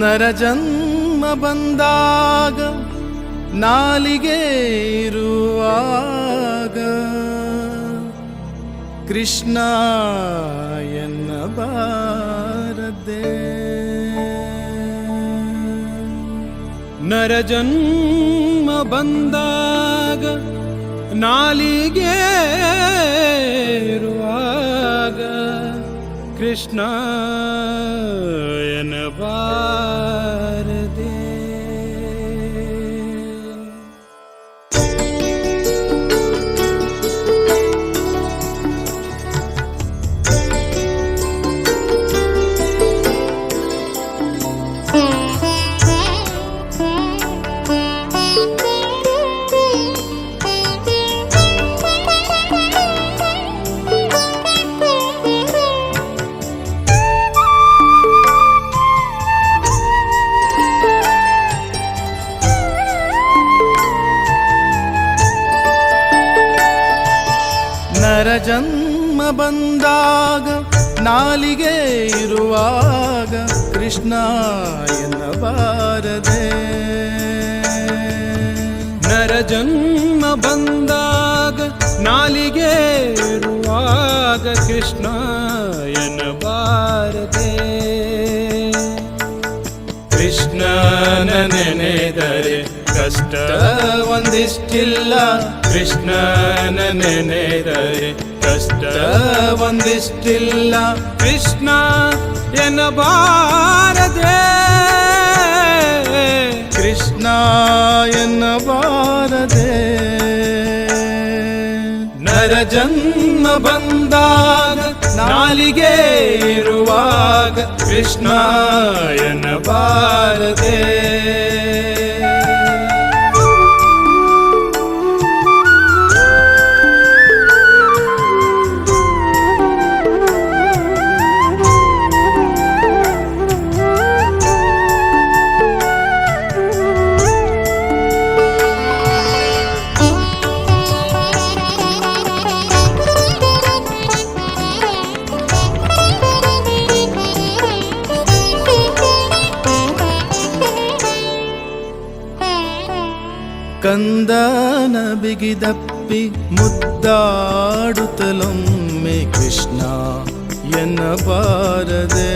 ನರಜನ್ಮ ಬಂದಾಗ ನಾಲಿಗೆ ಇರುವಾಗ ಕೃಷ್ಣ ಎನ್ನಬಾರದೆ ನರಜನ್ಮ ಬಂದಾಗ ನಾಲಿಗೆ ಇರುವಾಗ Krishna in. ನರಜನ್ಮ ಬಂದಾಗ ನಾಲಿಗೆ ಇರುವಾಗ ಕೃಷ್ಣ ಎನ್ನಬಾರದೆ. ನರಜನ್ಮ ಬಂದಾಗ ನಾಲಿಗೆ ಇರುವಾಗ ಕೃಷ್ಣ ಎನ್ನಬಾರದೆ. ಕೃಷ್ಣನ ನೆನೆದರೆ ಕಷ್ಟ ಒಂದಿಷ್ಟಿಲ್ಲ ಕೃಷ್ಣನ ನೆನೆದರೆ ಕಷ್ಟ ಒಂದಿಷ್ಟಿಲ್ಲ ಕೃಷ್ಣ ಎನ್ನಬಾರದೆ ಕೃಷ್ಣ ಎನ್ನಬಾರದೆ ನರಜನ್ಮ ಬಂದಾಗ ನಾಲಿಗೆ ಇರುವಾಗ ಕೃಷ್ಣ ಎನ್ನಬಾರದೆ ಕಂದನ ಬಿಗಿದಪ್ಪಿ ಮುದ್ದಾಡುತ್ತಲೊಮ್ಮೆ ಕೃಷ್ಣ ಎನ್ನಬಾರದೆ.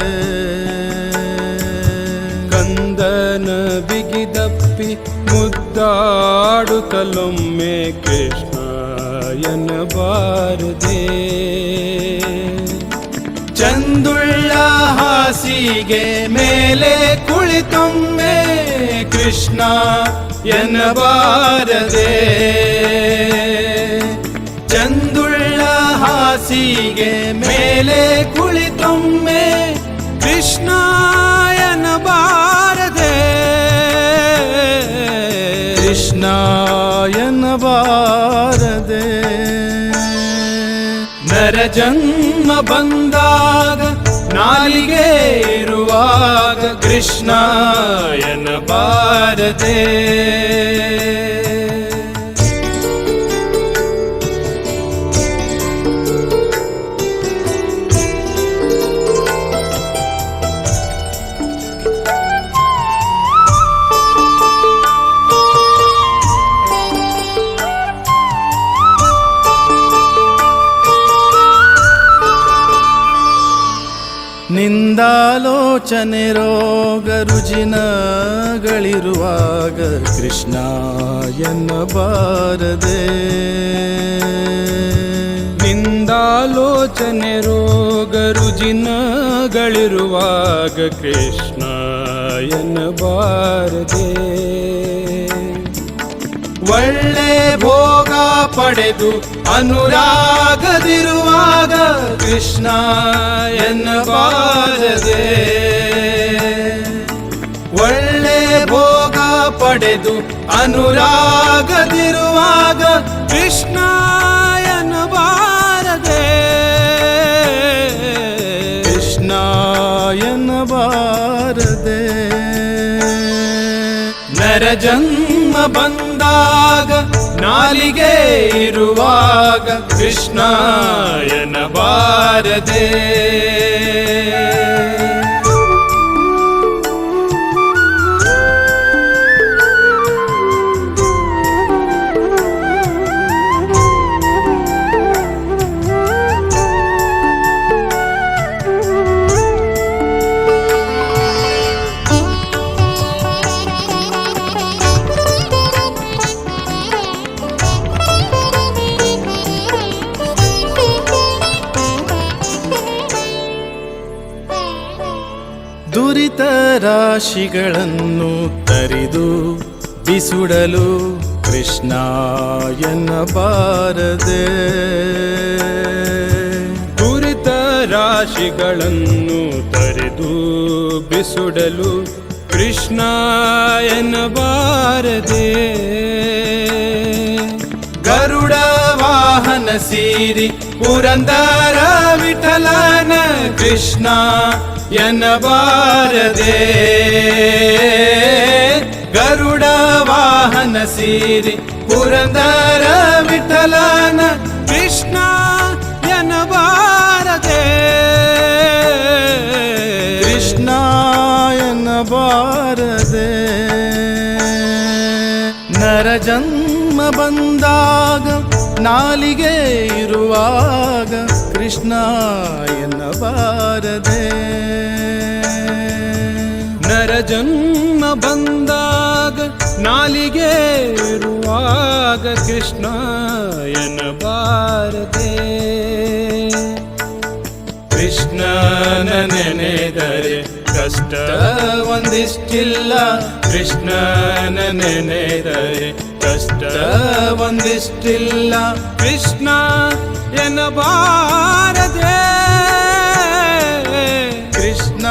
ಕಂದನ ಬಿಗಿದಪ್ಪಿ ಮುದ್ದಾಡುತ್ತಲೊಮ್ಮೆ ಕೃಷ್ಣ ಎನ್ನಬಾರದೆ. ಚಂದುಳ್ಳ ಹಾಸಿಗೆ ಮೇಲೆ ಕುಳಿತೊಮ್ಮೆ ಕೃಷ್ಣ എന്ന ഭാരതേ ചന്തുള്ള ഹാസികെ മേലെ കുളിത്തൊമ്മെ കൃഷ്ണായന ഭാരതേ കൃഷ്ണായന ഭാരതേ നരജന്മ ബന്ധാഗ ಇರುವಾಗ ಕೃಷ್ಣ ಎನ್ನಬಾರದೆ ನಿಂದಾಲೋಚನೆ ರೋಗ ರುಜಿನಗಳಿರುವಾಗ ಕೃಷ್ಣ ಎನ್ನಬಾರದೆ. ನಿಂದಾಲೋಚನೆ ರೋಗ ರುಜಿನಗಳಿರುವಾಗ ಕೃಷ್ಣ ಎನ್ನಬಾರದೆ. ಒಳ್ಳೆ ಭೋಗ ಪಡೆದು ಅನುರಾಗದಿರುವಾಗ ಕೃಷ್ಣ ಎನ್ನಬಾರದೆ. ಒಳ್ಳೆ ಭೋಗ ಪಡೆದು ಅನುರಾಗದಿರುವಾಗ ಕೃಷ್ಣ ನರಜನ್ಮ ಬಂದಾಗ ನಾಲಿಗೆ ಇರುವಾಗ ಕೃಷ್ಣ ಎನ್ನಬಾರದೆ ರಾಶಿಗಳನ್ನು ತರಿದು ಬಿಸುಡಲು ಕೃಷ್ಣ ಎನ್ನಬಾರದೆ ಕುರಿತ ರಾಶಿಗಳನ್ನು ತರಿದು ಬಿಸುಡಲು ಕೃಷ್ಣ ಎನ್ನಬಾರದೆ ಗರುಡ ವಾಹನ ಸೀರಿ ಪುರಂದರ ವಿಠಲನ ಕೃಷ್ಣ ಎನ್ನಬಾರದೆ ಗರುಡ ವಾಹನ ಸೀರಿ ಪುರಂದರ ವಿಠಲನ ಕೃಷ್ಣ ಎನ್ನಬಾರದೆ ಕೃಷ್ಣ ಎನ್ನಬಾರದೆ ನರ ಜನ್ಮ ಬಂದಾಗ ನಾಲಿಗೆ ಇರುವಾಗ ಕೃಷ್ಣ ಎನ್ನಬಾರದೆ. ನರ ಜನ್ಮ ಬಂದಾಗ ನಾಲಿಗೆ ಇರುವಾಗ ಕೃಷ್ಣ ಎನ್ನಬಾರದೆ. ಕೃಷ್ಣನ ನೆನೆದರೆ ಕಷ್ಟ ಒಂದಿಷ್ಟಿಲ್ಲ ಕೃಷ್ಣನ ನೆನೆದರೆ ಕಷ್ಟ ಒಂದಿಷ್ಟಿಲ್ಲ ಕೃಷ್ಣ ಎನ್ನಬಾರದೆ ಕೃಷ್ಣ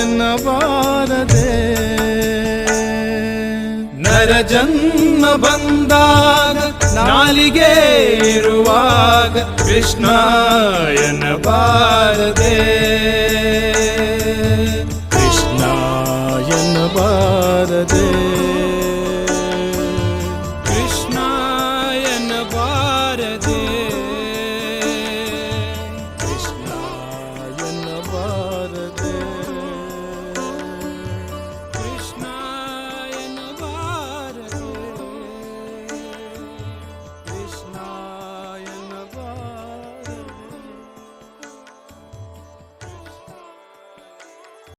ಎನ್ನಬಾರದೆ ನರ ಜನ್ಮ ಬಂದಾಗ ನಾಲಿಗೆ ಇರುವಾಗ ಕೃಷ್ಣ ಎನ್ನಬಾರದೆ ಕೃಷ್ಣ ಎನ್ನಬಾರದೆ